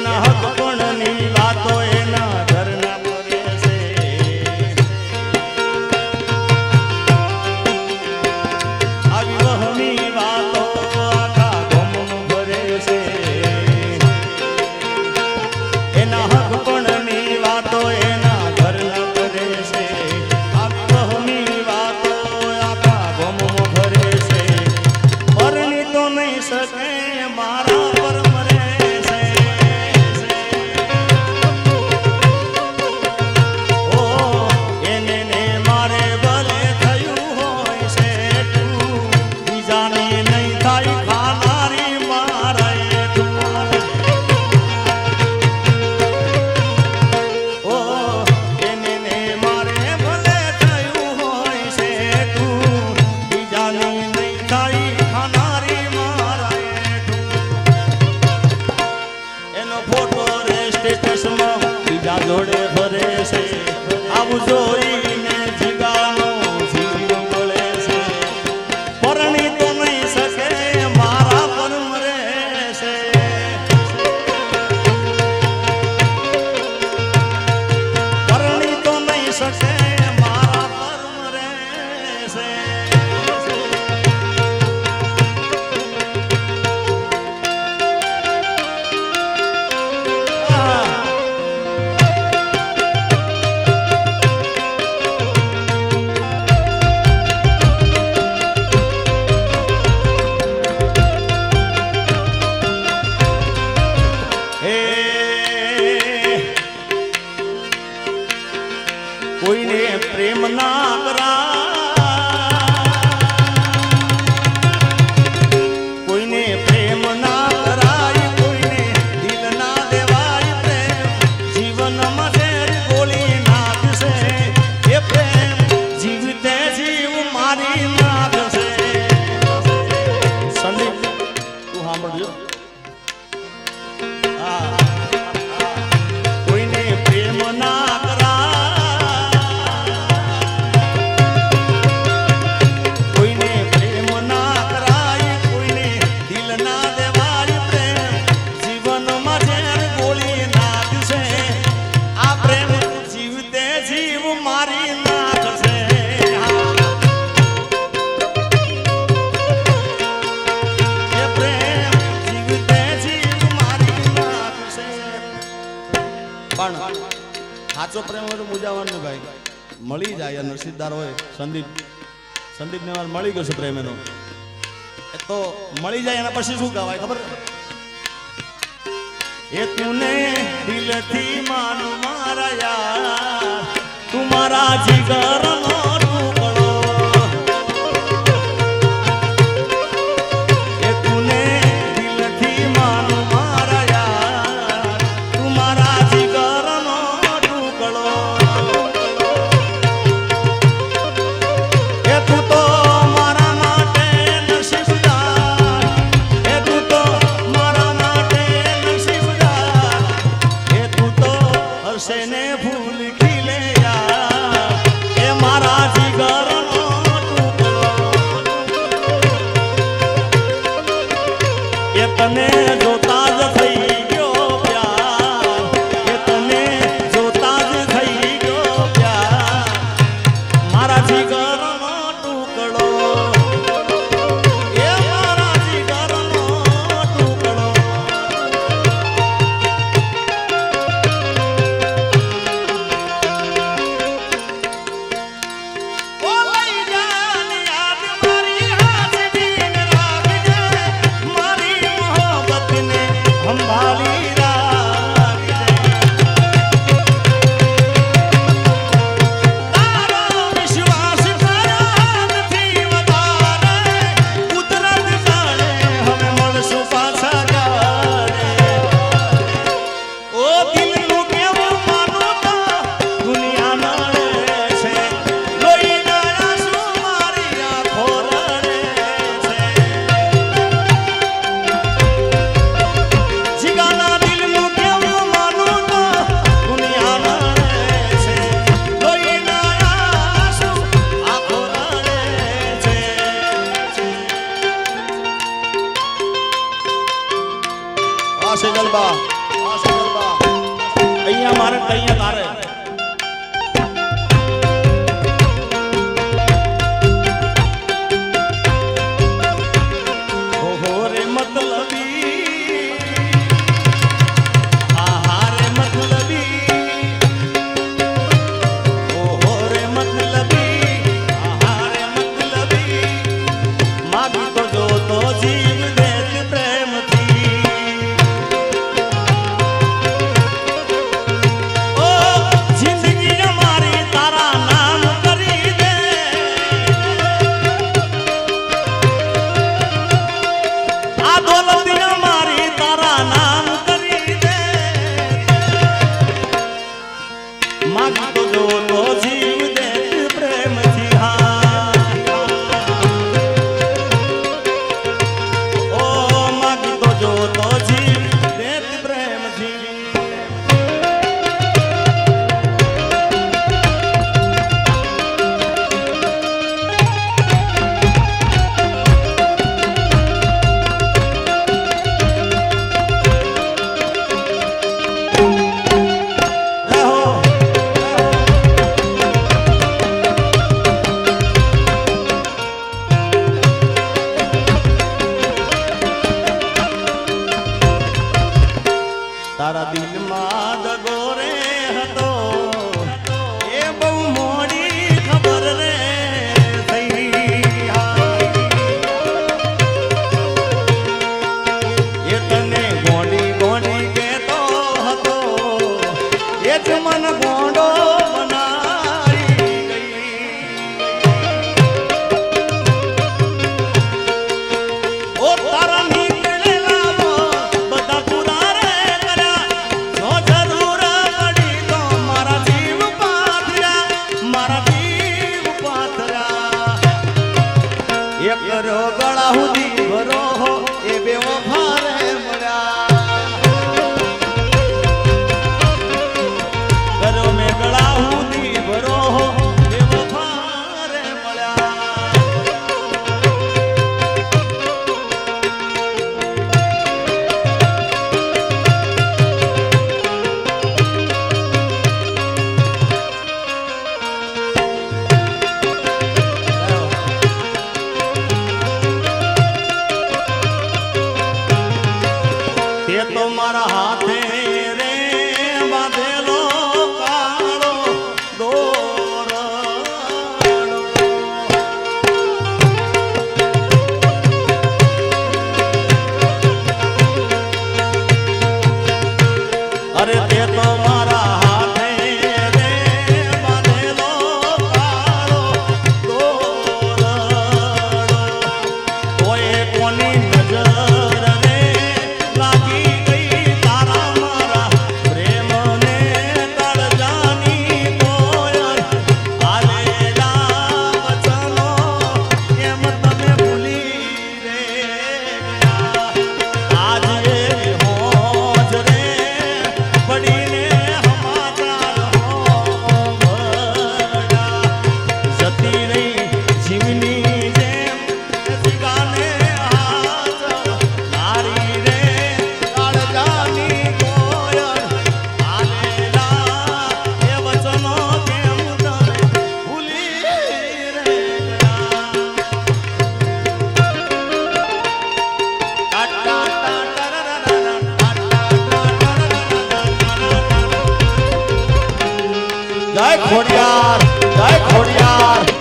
એના હક જોડે ફરે છે. આવજો સાચો પ્રેમ હોય તો મુજાવાનું ભાઈ. મળી જાય નરસિદ્ધાર હોય, સંદીપ. સંદીપ ને મળી ગયો છે પ્રેમ એનો. એ તો મળી જાય, એના પછી શું કહેવાય, ખબર? એ તુને દિલથી માનું મારા યાર. તું મારા જીગરનો હસને ફૂલ કે છે ગરબા અહીંયા મારે અહીંયા તારે. તારા દિલમાં સુધી ભરો. જય ખોડિયાર જય ખોડિયાર.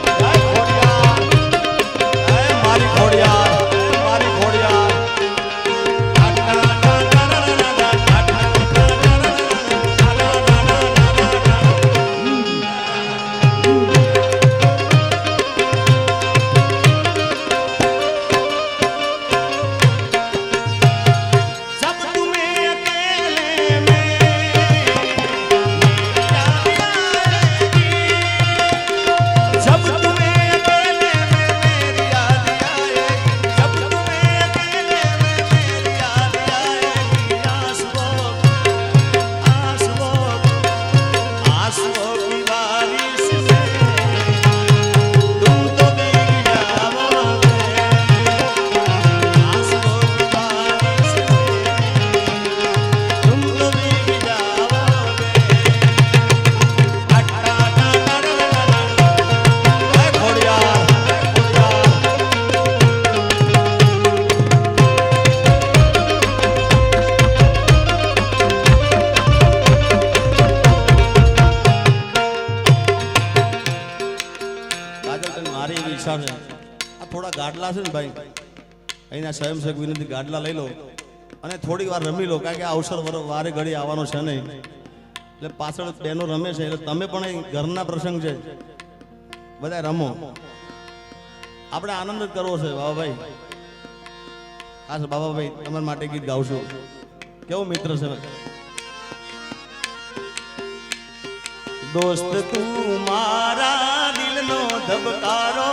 અહીંના સ્વયંસેવક વિનંતી ગાડલા લઈ લો. અને થોડી વાર રમી લો, કારણ કે અવસર વારે ઘડી આવવાનો છે નહીં. એટલે પાછળ બહેનો રમે છે, એટલે તમે પણ ઘરના પ્રસંગ છે. બધા રમો. આપણે આનંદ જ કરવો છે, બાબાભાઈ. હા બાબાભાઈ, તમારા માટે ગીત ગાવશો કેવો મિત્ર છે? દોસ્ત, તું મારા દિલનો ધબકારો